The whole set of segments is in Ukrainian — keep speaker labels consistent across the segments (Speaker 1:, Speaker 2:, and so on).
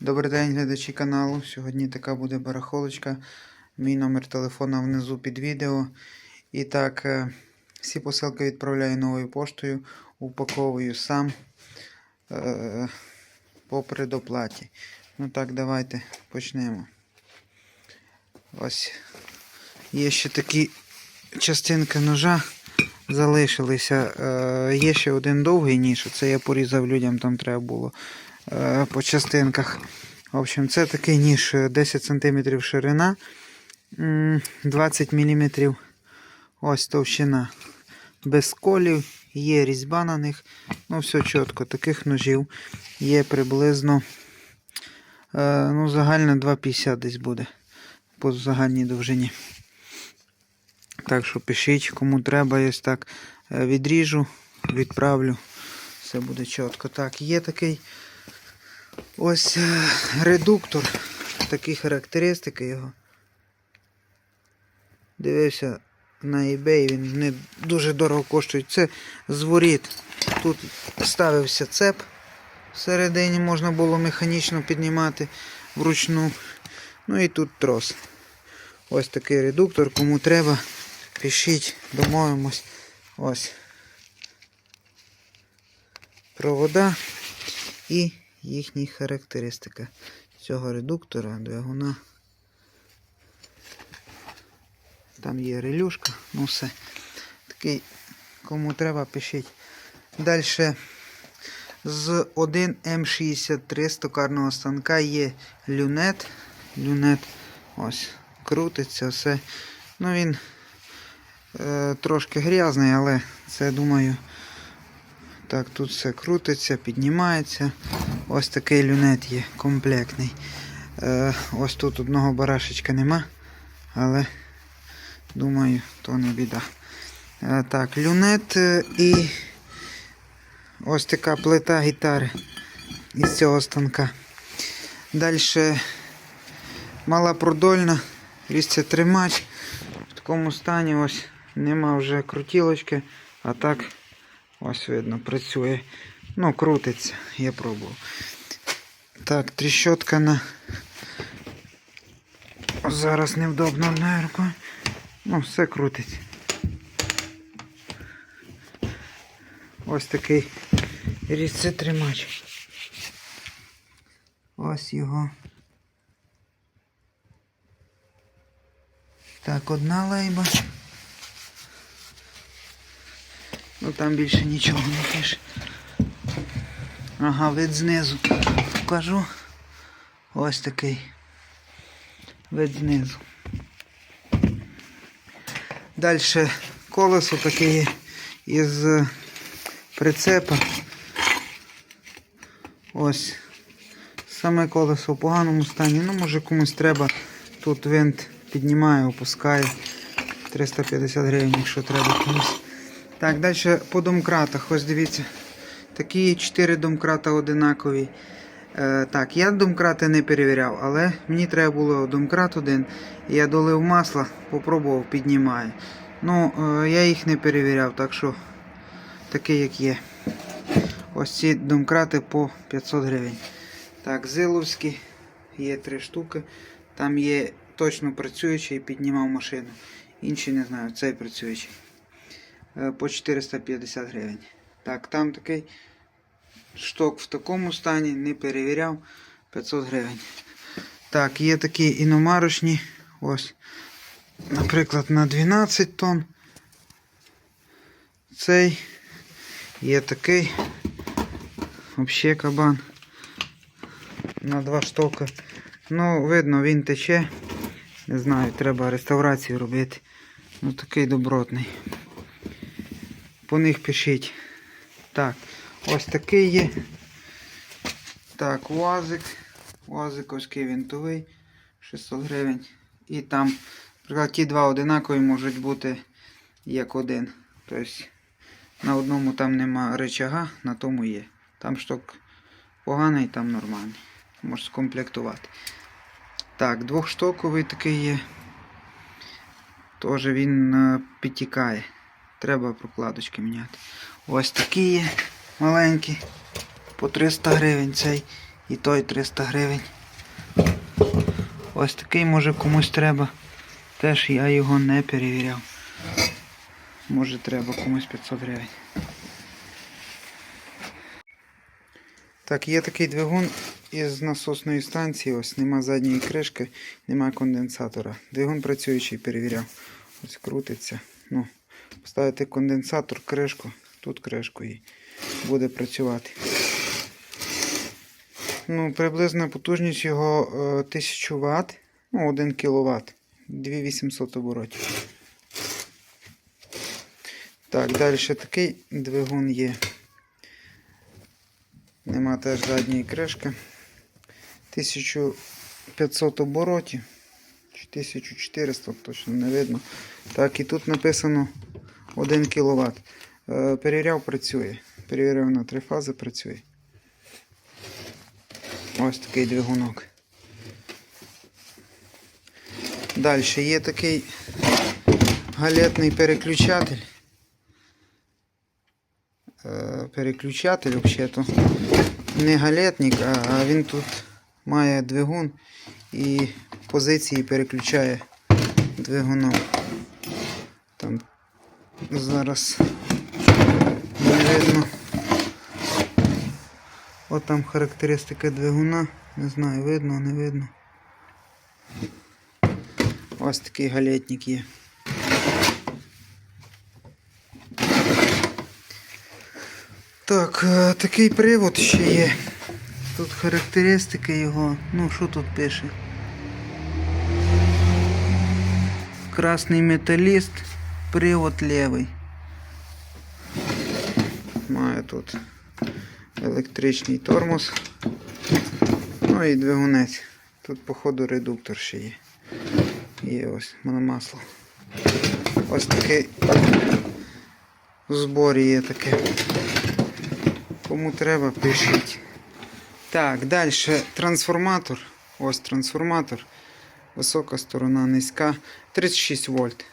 Speaker 1: Добрий день, глядачі каналу. Сьогодні така буде барахолочка. Мій номер телефона внизу під відео. І так, е, всі посилки відправляю новою поштою, упаковую сам е, по предоплаті. Ну так, давайте почнемо. Ось є ще такі частинки ножа залишилися. Е, є ще один довгий ніж. Це я порізав людям, там треба було по частинках. В общем, це такий ніж е, 10 см ширина, 20 мм ось товщина. Без колів, є різьба на них. Ну, все чітко. Таких ножів є приблизно е, ну, загально 2,50 десь буде по загальній довжині. Так що пишіть, кому треба, ось так е, відріжу, відправлю. Все буде чітко. Так, є такий ось е, редуктор. Такі характеристики його. Дивився на eBay, він не дуже дорого коштує. Це з воріт. Тут ставився цеп. Всередині можна було механічно піднімати вручну. Ну і тут трос. Ось такий редуктор, кому треба, пишіть, домовимось. Ось. Провода і їхні характеристики цього редуктора, двигуна. Там є релюшка, ну все. Такий, кому треба, пишіть. Далі з 1М63 з токарного станка є люнет. Люнет ось крутиться все. Ну він е, трошки грязний, але це думаю. Так, тут все крутиться, піднімається. Ось такий люнет є комплектний. Е, ось тут одного барашечка нема, але думаю, то не біда. Е, так, люнет е, і ось така плита гітари із цього станка. Далі малопродольна, різця тримач. В такому стані ось нема вже крутілочки, а так ось видно, працює. Ну, крутиться, я пробував. Так, тріщотка на. Зараз невдобно рукою. Ну, все крутиться. Ось такий різця тримач. Ось його. Так, одна лейба. Ну там більше нічого не пише. Ага, вид знизу покажу. Ось такий. Вид знизу. Далі колесо таке із прицепа. Ось. Саме колесо в поганому стані. Ну, може комусь треба. Тут винт піднімає, опускає. 350 гривень, якщо треба комусь. Так, далі по домкратах. Ось дивіться. Такі 4 домкрата одинакові. Е, так, я домкрати не перевіряв, але мені треба було домкрат один. Я долив масло, попробував, піднімає. Ну, е, я їх не перевіряв, так що такий як є. Ось ці домкрати по 500 гривень. Так, зиловські є 3 штуки. Там є точно працюючий, піднімав машину. Інші не знаю, цей працюючий. Е, По 450 гривень. Так, там такий шток в такому стані, не перевіряв. 500 гривень. Так, є такі іномарочні. Ось. Наприклад, на 12 тонн. Цей є такий. Взагалі кабан. На два штоки. Ну, видно, він тече. Не знаю, треба реставрацію робити. Ну такий добротний. По них пишіть. Так, ось такий є. Так, УАЗик. УАЗиковський винтовий. 600 гривень. І там, наприклад, ті два одинакові можуть бути як один. Тобто на одному там нема речага, на тому є. Там шток поганий, там нормальний. Можеш скомплектувати. Так, двохштоковий такий є. Теж він е, підтікає. Треба прокладочки міняти. Ось такі є маленькі. По 300 гривень цей. І той 300 гривень. Ось такий може комусь треба. Теж я його не перевіряв. Може треба комусь 500 гривень. Так, є такий двигун із насосної станції. Ось нема задньої кришки, нема конденсатора. Двигун працюючий перевіряв. Ось крутиться. Ну, поставити конденсатор, кришку, тут кришку і буде працювати. Ну, приблизна потужність його е, 1000 Вт, ну, 1 кВт, 2800 оборотів. Так, далі такий двигун є. Нема теж задньої кришки. 1500 оборотів. Чи 1400, точно не видно. Так, і тут написано 1 кВт. Е, перевіряв, працює. Перевіряв на три фази, працює. Ось такий двигунок. Далі є такий галетний переключатель. Е, Переключатель взагалі-то не галетник, а він тут має двигун і позиції переключає двигуном. Зараз не видно. От там характеристика двигуна. Не знаю, видно, не видно. Ось такий галетник є. Так, е, такий привод ще є. Тут характеристики його. Ну, що тут пише? Красний металіст, привод левий. Має тут електричний тормоз. Ну і двигунець. Тут, походу, редуктор ще є. Є ось масло. Ось таке в зборі є таке. Кому треба, пишіть. Так, далі трансформатор. Ось трансформатор. Висока сторона, низька. 36 вольт.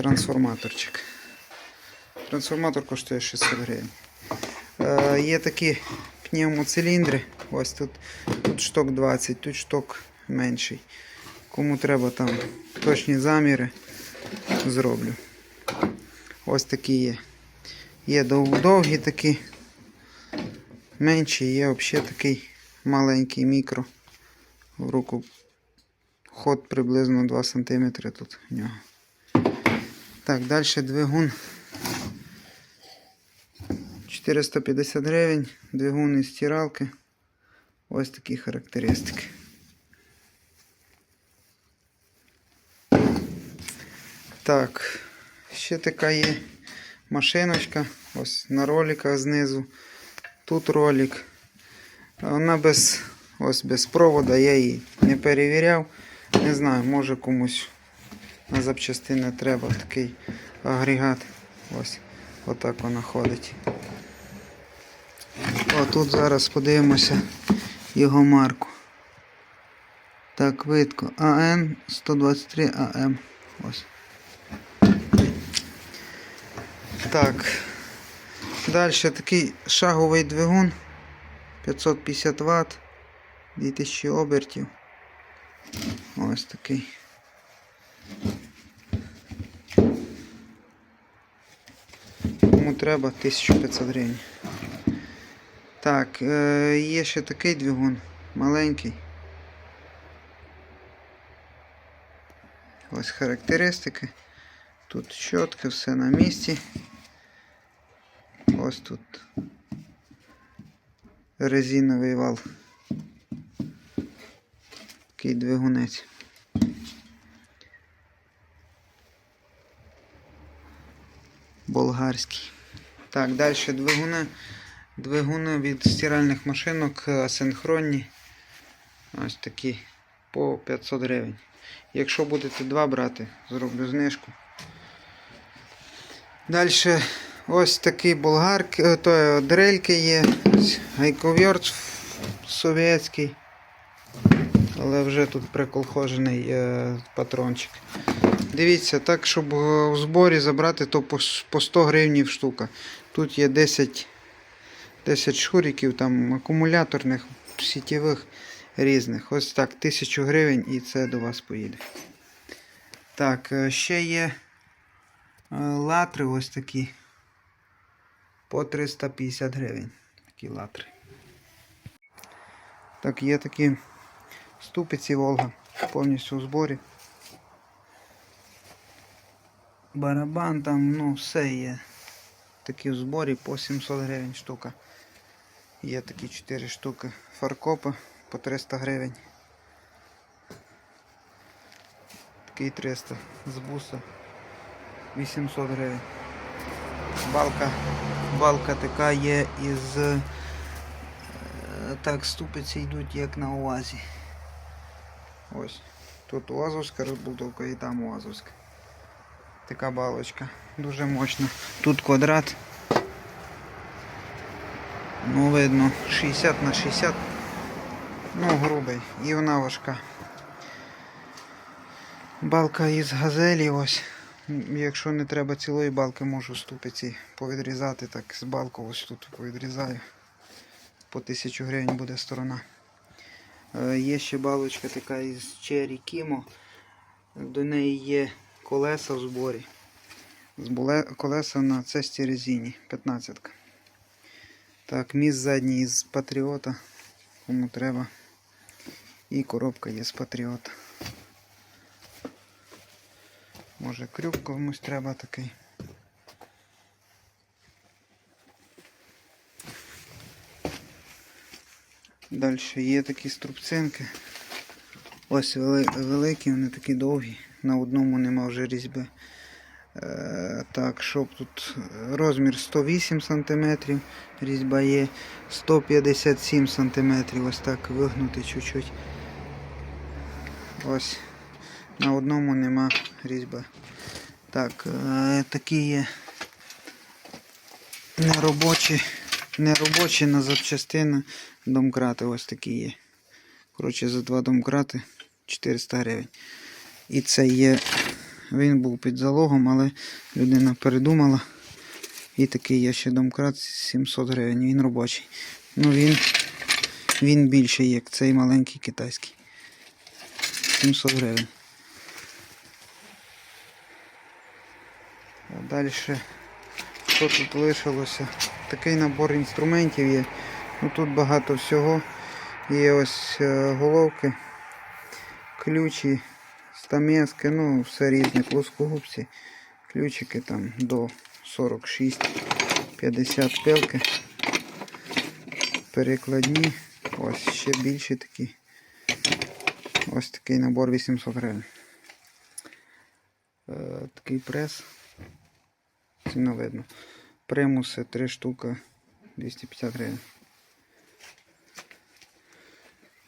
Speaker 1: Трансформаторчик. Трансформатор коштує 600 гривень. Е, є такі пневмоциліндри. Ось тут, тут шток 20, тут шток менший. Кому треба там точні заміри, зроблю. Ось такі є. Є довгі такі, менші, є взагалі такий маленький мікро. В руку ход приблизно 2 см тут в нього. Так, далі двигун. 450 гривень, двигун із стиралки. Ось такі характеристики. Так, ще така є машиночка. Ось на роликах знизу. Тут ролик. Вона без, ось без провода, я її не перевіряв. Не знаю, може комусь на запчастини треба такий агрегат. Ось отак вона ходить. О, тут зараз подивимося його марку. Так, видко. АН 123 АМ. Ось. Так. Далі такий шаговий двигун. 550 Вт. 2000 обертів. Ось такий. Кому треба 1500 гривень. Так, е, є ще такий двигун, маленький. Ось характеристики. Тут щотки, все на місці. Ось тут резиновий вал. Такий двигунець. Болгарський. Так, далі двигуни. Двигуни від стиральних машинок асинхронні. Ось такі по 500 гривень. Якщо будете два брати, зроблю знижку. Далі ось такі болгарки, е, то е, дрельки є. Ось Гайковерт совєтський. Але вже тут приколхожений е, патрончик. Дивіться, так, щоб е, в зборі забрати, то по, 100 гривнів штука. Тут є 10 10 шуриків, там акумуляторних, сітєвих різних. Ось так, 1000 гривень і це до вас поїде. Так, е, ще є е, латри ось такі. По 350 гривень. Такі латри. Так, є такі ступиці Волга. Повністю у зборі. Барабан там, ну, все є. Такі в зборі по 700 гривень штука. Є такі 4 штуки. Фаркопи по 300 гривень. Такий 300 з буса 800 гривень. Балка, балка така є із е, так, ступиці йдуть як на УАЗі. Ось. Тут УАЗовська розбудовка і там УАЗовська. Така балочка. Дуже мощна. Тут квадрат. Ну, видно, 60 на 60. Ну, грубий. І вона важка. Балка із газелі ось. Якщо не треба цілої балки, можу ступиці повідрізати. Так, з балку ось тут повідрізаю. По 1000 гривень буде сторона. Е, Є ще балочка така із Cherry Kimo. До неї є колеса в зборі. Зболе- Колеса на цесті резині 15. Так, міст задній з Патріота. Кому треба. І коробка є з Патріота. Може крюк комусь треба такий. Далі є такі струбцинки. Ось великі, вони такі довгі. На одному нема вже різьби. Е, так, щоб тут розмір 108 см, різьба є 157 см, ось так вигнути чуть-чуть. Ось на одному нема різьби. Так, е, такі є неробочі, неробочі на запчастини домкрати ось такі є. Коротше, за два домкрати 400 гривень. І це є, він був під залогом, але людина передумала. І такий є ще домкрат 700 гривень, він робочий. Ну він, він більший, як цей маленький китайський. 700 гривень. А далі, що тут лишилося? Такий набор інструментів є. Ну, тут багато всього. Є ось е, головки, ключі, стамески, ну все різне, плоскогубці, ключики там до 46-50 пилки. Перекладні. Ось ще більші такі. Ось такий набор 800 гривень. Е, такий прес. Ціна. Примуси 3 штуки 250 гривень.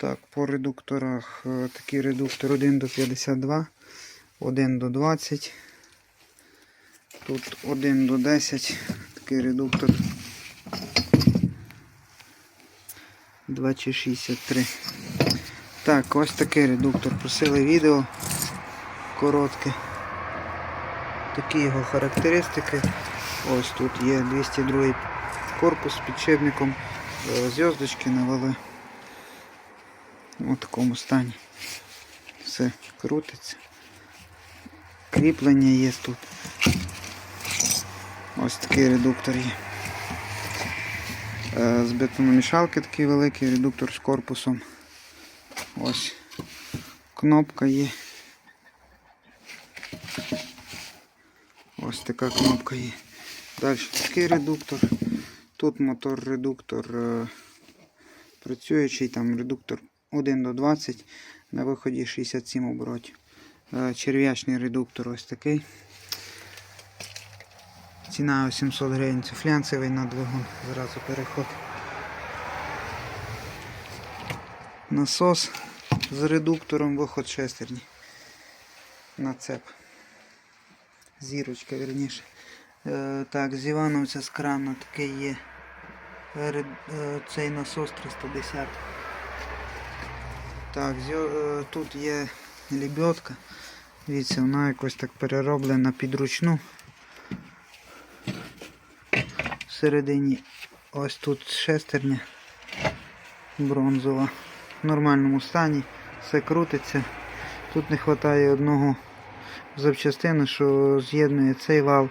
Speaker 1: Так, по редукторах е, такий редуктор 1 до 52, 1 до 20. Тут 1 до 10. Такий редуктор 2,63. Так, ось такий редуктор. Просили відео коротке. Такі його характеристики. Ось тут є 202 корпус з підшипником. Е, Зв'язочки навели. У такому стані. Все крутиться. Кріплення є тут. Ось такий редуктор є. Е, З бетономішалки такий великий редуктор з корпусом. Ось кнопка є. Ось така кнопка є. Далі такий редуктор. Тут мотор-редуктор е, працюючий, там редуктор 1 до 20, на виході 67 оборотів. Е, Черв'ячний редуктор ось такий. Ціна 700 гривень. Це флянцевий на двигун. Зразу переход. Насос з редуктором виход шестерні. На цеп. Зірочка, верніше. Е, так, з Івановця з крану такий є. Е, цей насос 310. Так, е, тут є лебедка. Дивіться, вона якось так перероблена підручну. Всередині Ось тут шестерня бронзова. В нормальному стані. Все крутиться. Тут не вистачає одного запчастини, що з'єднує цей вал.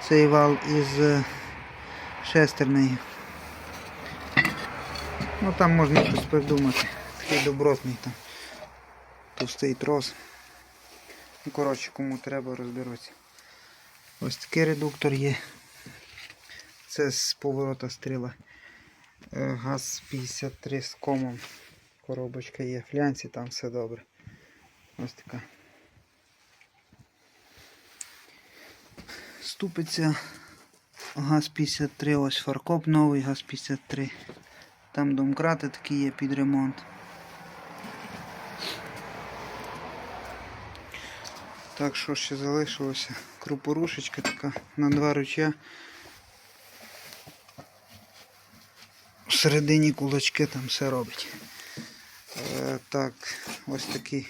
Speaker 1: Цей вал із е, шестернею. Ну там можна щось придумати. Такий добротний там. Товстий трос. Ну, коротше, кому треба, розберуться. Ось такий редуктор є. Це з поворота стріла. Е, ГАЗ 53 з комом. Коробочка є. Флянці, там все добре. Ось така. Ступиця ГАЗ 53, ось фаркоп новий ГАЗ 53. Там домкрати такі є під ремонт. Так що ще залишилося крупорушечка така на два ручя. Всередині кулачки там все робить. Е, так, ось такий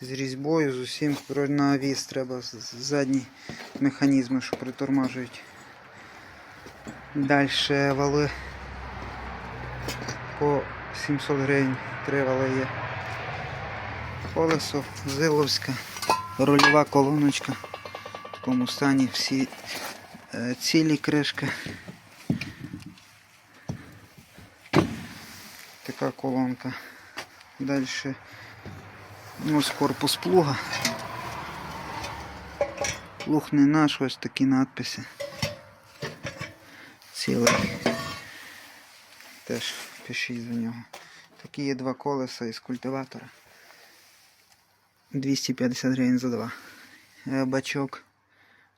Speaker 1: з різьбою, з усім на авіз треба задні механізми, що притормажують. Далі вали по 700 гривень, три вали є. Колесо, зиловська, рульова колоночка. В такому стані всі е, цілі кришки. Така колонка. Далі ось корпус плуга. Плуг не наш, ось такі надписи. Цілий. Теж пишіть за нього. Такі є два колеса із культиватора. 250 гривень за два. Е, Бачок.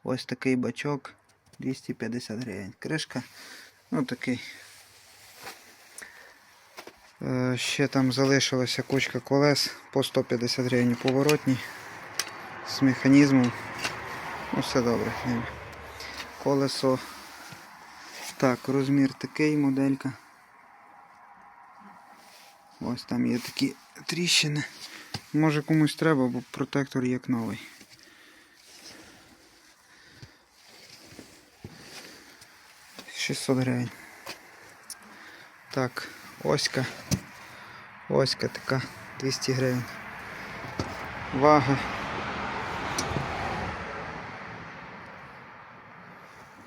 Speaker 1: Ось такий бачок. 250 гривень. Кришка. Ну такий. Е, Ще там залишилася кучка колес по 150 гривень поворотні. З механізмом. Ну все добре. Колесо. Так, розмір такий моделька. Ось там є такі тріщини. Може комусь треба, бо протектор як новий. Шістсот гривень. Так, оська. Оська така 200 гривень. Вага.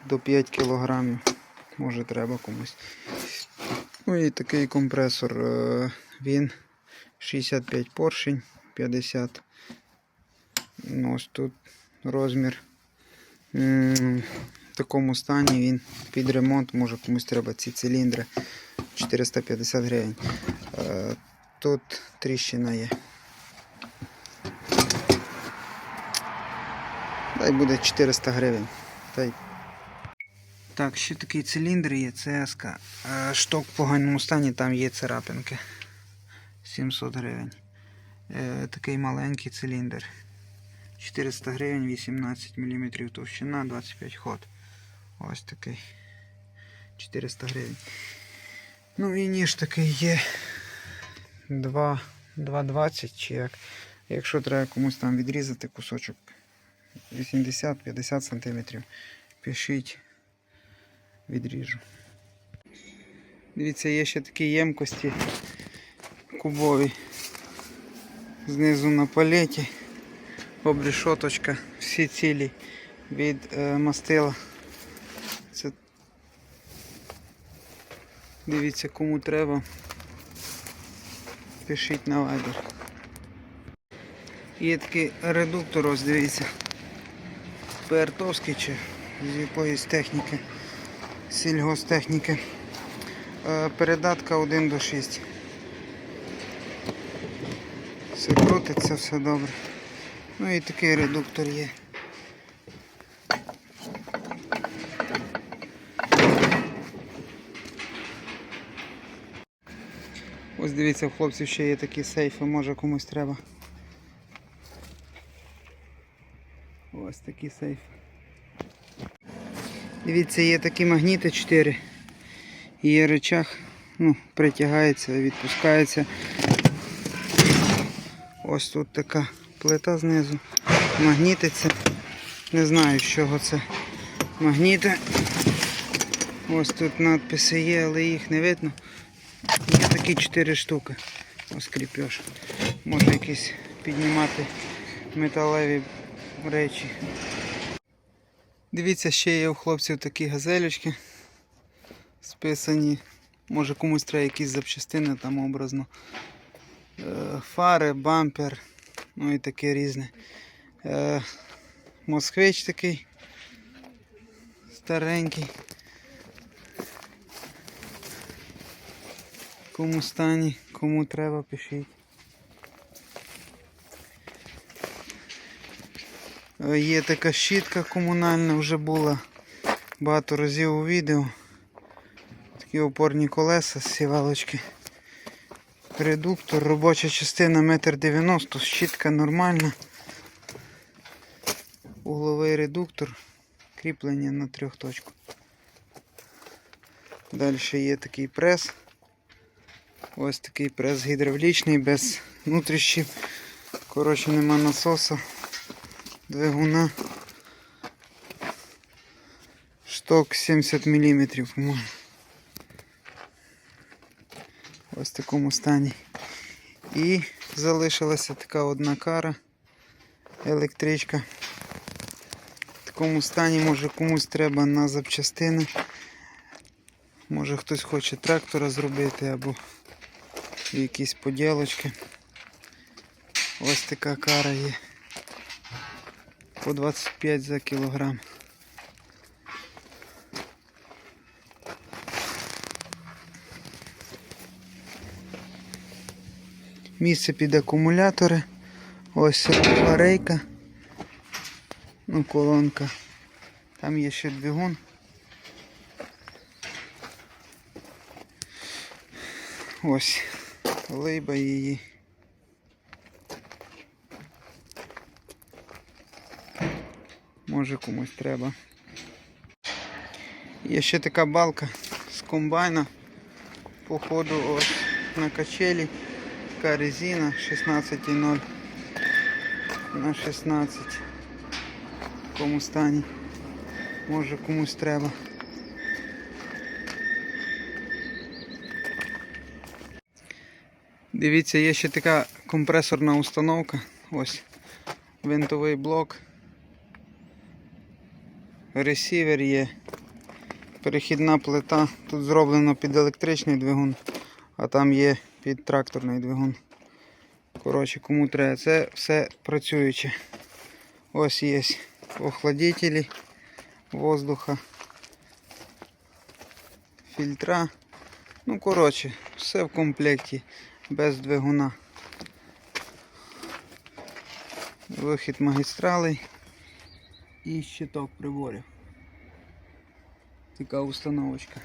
Speaker 1: До 5 кілограмів. Може треба комусь. Ну і такий компресор. Він 65 поршень, 50. Ну, ось тут розмір. В такому стані він під ремонт, може комусь треба ці циліндри. 450 гривень. Е, Тут тріщина є. Дай буде 400 гривень. Та так, ще такий циліндр є, ЦСК. Е, Шток в поганому стані, там є царапинки. 700 гривень. Е, Такий маленький циліндр. 400 гривень, 18 мм товщина, 25 ход. Ось такий. 400 гривень. Ну і ніж такий є. 2,20 чи як. Якщо треба комусь там відрізати кусочок 80-50 см, пишіть відріжу. Дивіться, є ще такі ємкості кубові. Знизу на палеті. Обрішоточка, всі цілі від е, мастила. Це дивіться кому треба. Пишіть на вайбер. Є такий редуктор, ось дивіться. Пертовський чи з якоїсь техніки сільгостехніки. Е, Передатка 1 до 6. Все крутиться, все добре. Ну і такий редуктор є. Ось дивіться, в хлопців ще є такі сейфи, може комусь треба. Ось такі сейфи. Дивіться, є такі магніти 4. Є речах, ну, притягається, відпускається. Ось тут така плита знизу. Магнітиться. Не знаю, з чого це магніти. Ось тут надписи є, але їх не видно. Є такі 4 штуки. Ось кріпеж. Може якісь піднімати металеві речі. Дивіться, ще є у хлопців такі газелючки списані. Може комусь треба якісь запчастини там образно. Е, Фари, бампер, ну і таке різне. Е, Москвич такий старенький. Кому стані, кому треба, пишіть. Е, Є така щітка комунальна, вже була багато разів у відео. Такі опорні колеса з сівалочки. Редуктор, робоча частина 1,90 м, щітка нормальна. Угловий редуктор, кріплення на трьох точку. Далі є такий прес. Ось такий прес гідравлічний, без внутрішніх. Коротше, нема насоса, двигуна. Шток 70 мм, по-моєму. Ось такому стані. І залишилася така одна кара, електричка. В такому стані, може комусь треба на запчастини. Може хтось хоче трактора зробити або якісь поділочки. Ось така кара є. По 25 за кілограм. Місце під акумулятори. Ось рейка. Ну, колонка. Там є ще двигун. Ось лейба її. Може комусь треба. Є ще така балка з комбайна. Походу ось на качелі. Така резина 16,0 на 16. В такому стані. Може комусь треба. Дивіться, є ще така компресорна установка. Ось винтовий блок. Ресівер є. Перехідна плита. Тут зроблено під електричний двигун, а там є під тракторний двигун. Коротше, кому треба. Це все працююче. Ось є охладителі воздуха, фільтра. Ну, коротше, все в комплекті без двигуна. Вихід магістралей і щиток приборів. Така установочка.